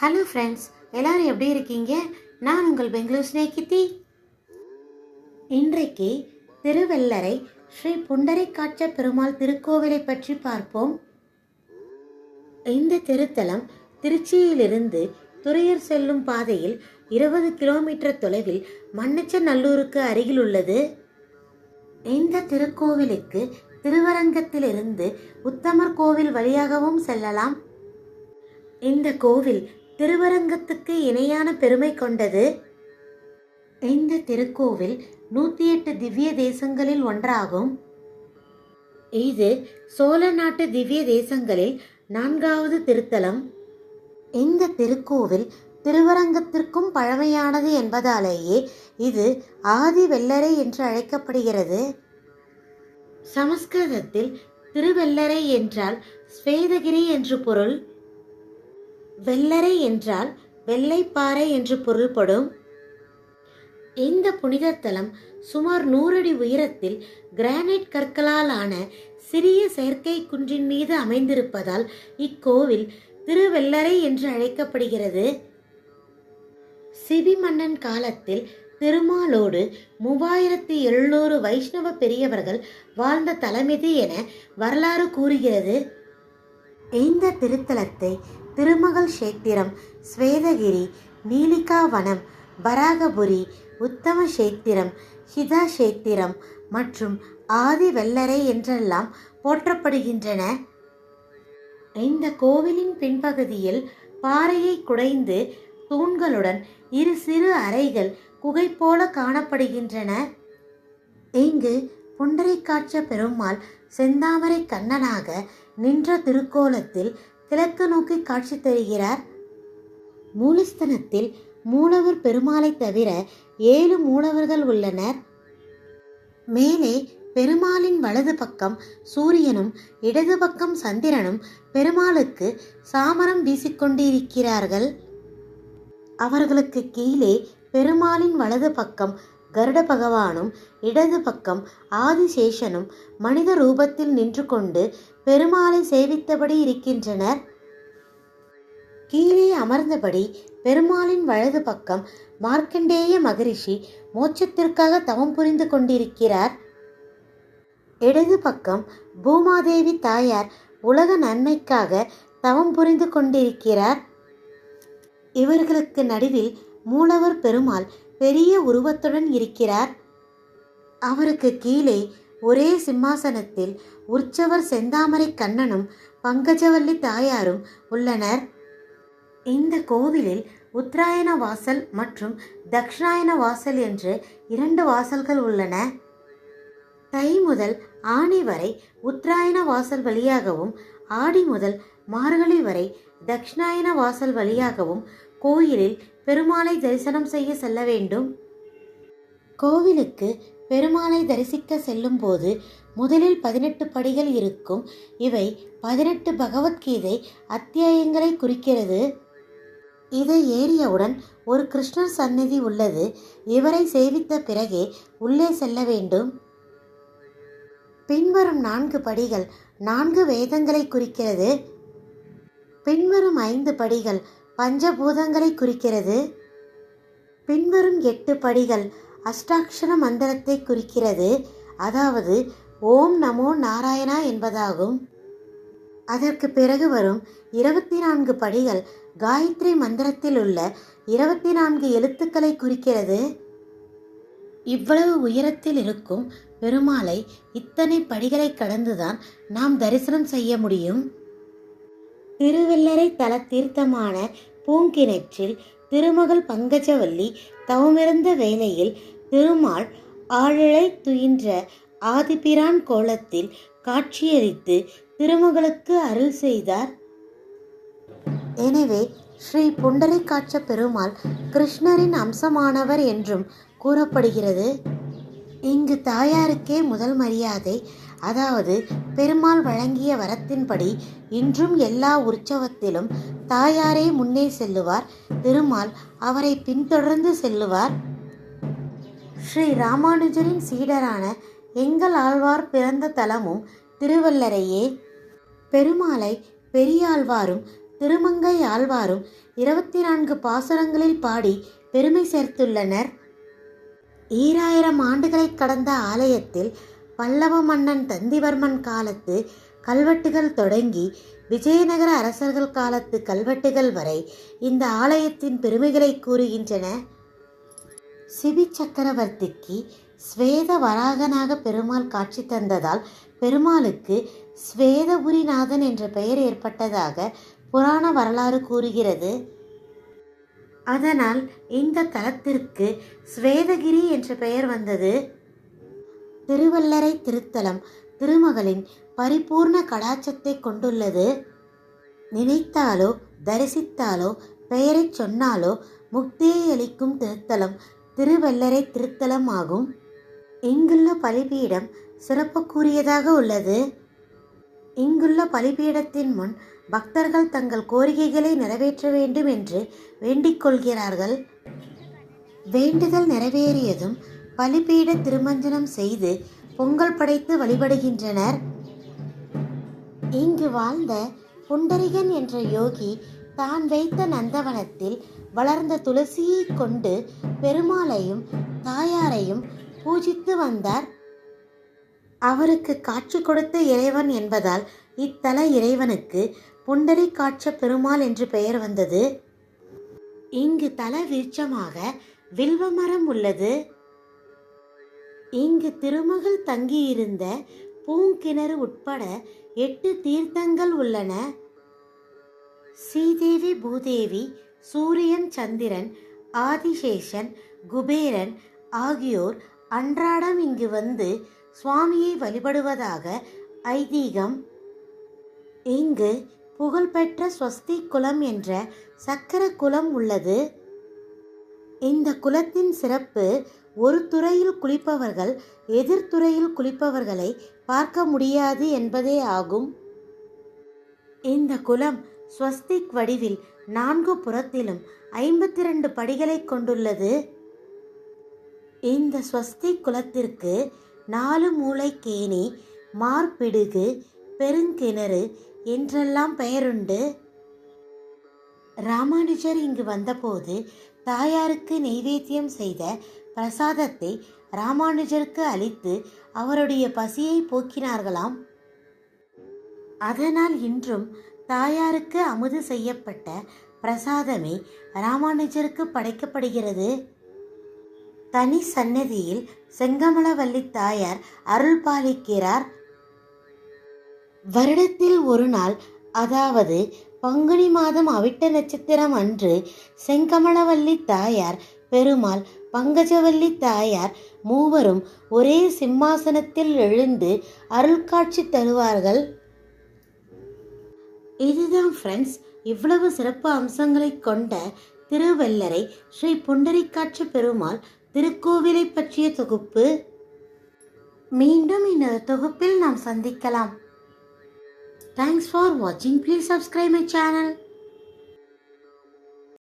Hello friends எல்லாரும் எப்படி இருக்கீங்க? நான் உங்கள் பெங்களூர் ஸ்நேகிதி இன்றைக்கு திருவெல்லரை ஸ்ரீ புண்டரைக்காட்ச பெருமாள் திருக்கோவிலை பற்றி பார்ப்போம். இந்த திருத்தலம் திருச்சியிலிருந்து துறையூர் செல்லும் பாதையில் இருபது கிலோமீட்டர் தொலைவில் மண்ணச்சநல்லூருக்கு அருகில் உள்ளது. இந்த திருக்கோவிலுக்கு திருவரங்கத்திலிருந்து உத்தமர் கோவில் வழியாகவும் செல்லலாம். இந்த கோவில் திருவரங்கத்துக்கு இணையான பெருமை கொண்டது இந்த திருக்கோவில் நூற்றி எட்டு திவ்ய தேசங்களில் ஒன்றாகும். இது சோழ நாட்டு திவ்ய தேசங்களில் நான்காவது திருத்தலம். இந்த திருக்கோவில் திருவரங்கத்திற்கும் பழமையானது என்பதாலேயே இது ஆதி வெள்ளரை என்று அழைக்கப்படுகிறது. சமஸ்கிருதத்தில் திருவெல்லரை என்றால் ஸ்வேதகிரி என்று பொருள். வெள்ளரை என்றால் வெள்ளைப்பாறை என்று பொருள்படும். இந்த புனித தலம் சுமார் நூறடி உயரத்தில் கிரானைட் கற்களால் ஆன சிறிய செயற்கை குன்றின் மீது அமைந்திருப்பதால் இக்கோவில் திருவெள்ளரை என்று அழைக்கப்படுகிறது. சிபி மன்னன் காலத்தில் திருமாலோடு மூவாயிரத்தி எழுநூறு வைஷ்ணவ பெரியவர்கள் வாழ்ந்த தலமிது என வரலாறு கூறுகிறது. இந்த திருத்தலத்தை திருமகள் சேத்திரம் ஸ்வேதகிரி நீலிகா வனம் பராகபுரி உத்தம சேத்திரம் ஹிதா சேத்திரம் மற்றும் ஆதி வெள்ளரை என்றெல்லாம் போற்றப்படுகின்றன. இந்த கோவிலின் பின்பகுதியில் பாறையை குடைந்து தூண்களுடன் இரு சிறு அறைகள் குகை போல காணப்படுகின்றன. இங்கு புண்டரைக்காட்ச பெருமாள் செந்தாமரை கண்ணனாக நின்ற திருக்கோலத்தில் கிழக்கு நோக்கி காட்சி தருகிறார். மூலஸ்தனத்தில் மூலவர் பெருமாளை தவிர ஏழு மூலவர்கள் உள்ளனர். மேலே பெருமாளின் வலது பக்கம் சூரியனும் இடது பக்கம் சந்திரனும் பெருமாளுக்கு சாமரம் வீசிக்கொண்டிருக்கிறார்கள். அவர்களுக்கு கீழே பெருமாளின் வலது பக்கம் கருட பகவானும் இடது பக்கம் ஆதிசேஷனும் மனித ரூபத்தில் நின்று கொண்டு பெருமாளை சேவித்தபடி இருக்கின்றனர். கீழே அமர்ந்தபடி பெருமாளின் வலது பக்கம் மார்க்கண்டேய மகரிஷி மோட்சத்திற்காக தவம் புரிந்து கொண்டிருக்கிறார். இடது பக்கம் பூமாதேவி தாயார் உலக நன்மைக்காக தவம் புரிந்து கொண்டிருக்கிறார். இவர்களுக்கு நடுவில் மூலவர் பெருமாள் பெரிய உருவத்துடன் இருக்கிறார். அவருக்கு கீழே ஒரே சிம்மாசனத்தில் உற்சவர் செந்தாமரை கண்ணனும் பங்கஜவல்லி தாயாரும் உள்ளனர். இந்த கோவிலில் உத்தராயண வாசல் மற்றும் தக்ஷாயண வாசல் என்று இரண்டு வாசல்கள் உள்ளன. தை முதல் ஆணி வரை உத்தராயண வாசல் வழியாகவும் ஆடி முதல் மார்கழி வரை தக்ஷணாயன வாசல் வழியாகவும் கோயிலில் பெருமாளை தரிசனம் செய்ய செல்ல வேண்டும். கோவிலுக்கு பெருமாளை தரிசிக்க செல்லும் போது முதலில் பதினெட்டு படிகள் இருக்கும். இவை பதினெட்டு பகவத்கீதை அத்தியாயங்களை குறிக்கிறது. இதை ஏறியவுடன் ஒரு கிருஷ்ணர் சந்நிதி உள்ளது. இவரை சேவித்த பிறகே உள்ளே செல்ல வேண்டும். பின்வரும் நான்கு படிகள் நான்கு வேதங்களை குறிக்கிறது. பின்வரும் ஐந்து படிகள் பஞ்சபூதங்களை குறிக்கிறது. பின்வரும் எட்டு படிகள் அஷ்டாட்சர மந்திரத்தை குறிக்கிறது. அதாவது ஓம் நமோ நாராயணா என்பதாகும். அதற்கு பிறகு வரும் இருபத்தி நான்கு படிகள் காயத்ரி மந்திரத்தில் உள்ள இருபத்தி நான்கு எழுத்துக்களை குறிக்கிறது. இவ்வளவு உயரத்தில் இருக்கும் பெருமாளை இத்தனை படிகளை கடந்துதான் நாம் தரிசனம் செய்ய முடியும்? திருவெல்லரை தல தீர்த்தமான பூங்கிணற்றில் திருமகள் பங்கஜவல்லி தவமிருந்த வேளையில் திருமால் ஆழலை துயின்ற ஆதிபிரான் கோலத்தில் காட்சியளித்து திருமகளுக்கு அருள் செய்தார். எனவே ஸ்ரீ புண்டரைக்காட்ச பெருமாள் கிருஷ்ணரின் அம்சமானவர் என்றும் கூறப்படுகிறது. இங்கு தாயாருக்கே முதல் மரியாதை அதாவது பெருமாள் வழங்கிய வரத்தின்படி இன்றும் எல்லா உற்சவத்திலும் தாயாரே முன்னே செல்லுவார் திருமால் அவரை பின்தொடர்ந்து செல்லுவார். ஸ்ரீ ராமானுஜரின் சீடரான எங்கள் ஆழ்வார் பிறந்த தலமும் திருவல்லரையே பெருமாளை பெரியாழ்வாரும் திருமங்கை ஆழ்வாரும் இருபத்தி நான்கு பாசுரங்களில் பாடி பெருமை சேர்த்துள்ளனர். ஈராயிரம் ஆண்டுகளை கடந்த ஆலயத்தில் பல்லவ மன்னன் தந்திவர்மன் காலத்து கல்வெட்டுகள் தொடங்கி விஜயநகர அரசர்கள் காலத்து கல்வெட்டுகள் வரை இந்த ஆலயத்தின் பெருமைகளை கூறுகின்றன. சிபி சக்கரவர்த்திக்கு ஸ்வேத வராகனாக பெருமாள் காட்சி தந்ததால் பெருமாளுக்கு ஸ்வேதபுரிநாதன் என்ற பெயர் ஏற்பட்டதாக புராண வரலாறு கூறுகிறது. அதனால் இந்த தலத்திற்கு ஸ்வேதகிரி என்ற பெயர் வந்தது. திருவல்லரை திருத்தலம் திருமகளின் பரிபூர்ண கடாச்சத்தை கொண்டுள்ளது. நினைத்தாலோ தரிசித்தாலோ பெயரைச் சொன்னாலோ முக்தியை அளிக்கும் திருத்தலம் திருவல்லரை திருத்தலம் ஆகும். இங்குள்ள பலிபீடம் சிறப்புக்குரியதாக உள்ளது. இங்குள்ள பலிபீடத்தின் முன் பக்தர்கள் தங்கள் கோரிக்கைகளை நிறைவேற்ற வேண்டும் என்று வேண்டிக் கொள்கிறார்கள். வேண்டுதல் நிறைவேறியதும் பலிபீட திருமஞ்சனம் செய்து பொங்கல் படைத்து வழிபடுகின்றனர். இங்கு வாழ்ந்த புண்டரிகன் என்ற யோகி தான் வைத்த நந்தவனத்தில் வளர்ந்த துளசியை கொண்டு பெருமாளையும் தாயாரையும் பூஜித்து வந்தார். அவருக்கு காட்சி கொடுத்த இறைவன் என்பதால் இத்தல இறைவனுக்கு புண்டரி காட்ச பெருமாள் என்று பெயர் வந்தது. இங்கு தல விருட்சமாக வில்வமரம் உள்ளது. இங்கு திருமகள் தங்கியிருந்த பூங்கிணறு உட்பட எட்டு தீர்த்தங்கள் உள்ளன. ஸ்ரீதேவி பூதேவி சூரியன் சந்திரன் ஆதிசேஷன் குபேரன் ஆகியோர் அன்றாடம் இங்கு வந்து சுவாமியை வழிபடுவதாக ஐதீகம். இங்கு புகழ்பெற்ற ஸ்வஸ்தி குலம் என்ற சக்கர குலம் உள்ளது. இந்த குலத்தின் சிறப்பு ஒரு துறையில் குளிப்பவர்கள் எதிர்த்துறையில் குளிப்பவர்களை பார்க்க முடியாது என்பதே ஆகும். இந்த குலம் ஸ்வஸ்திக் வடிவில் நான்கு புறத்திலும் ஐம்பத்தி ரெண்டு படிகளை கொண்டுள்ளது. இந்த ஸ்வஸ்திக் குலத்திற்கு நாலு மூளை கேணி மார்பிடுகு பெருங்கிணறு என்றெல்லாம் பெயருண்டு. ராமானுஜர் இங்கு வந்தபோது தாயாருக்கு நெய்வேத்தியம் செய்த பிரசாதத்தை ராமானுஜருக்கு அளித்து அவருடைய பசியை போக்கினார்களாம். அதனால் இன்றும் தாயாருக்கு அமுது செய்யப்பட்ட பிரசாதமே ராமானுஜருக்கு படைக்கப்படுகிறது. தனி சன்னதியில் செங்கமலவல்லி தாயார் அருள் பாலிக்கிறார். வருடத்தில் ஒரு நாள் அதாவது பங்குனி மாதம் அவிட்ட நட்சத்திரம் அன்று செங்கமலவல்லி தாயார் பெருமாள் பங்கஜவல்லி தாயார் மூவரும் ஒரே சிம்மாசனத்தில் எழுந்து அருள்காட்சி தருவார்கள். இதுதான் ஃப்ரெண்ட்ஸ் இவ்வளவு சிறப்பு அம்சங்களை கொண்ட திருவல்லரை ஸ்ரீ புண்டரிக்காட்சி பெருமாள் திருக்கோவிலை பற்றிய தொகுப்பு. மீண்டும் இந்த தொகுப்பில் நாம் சந்திக்கலாம். தேங்க்ஸ் ஃபார் வாட்சிங் ப்ளீஸ் சப்ஸ்கிரைப் மை சேனல்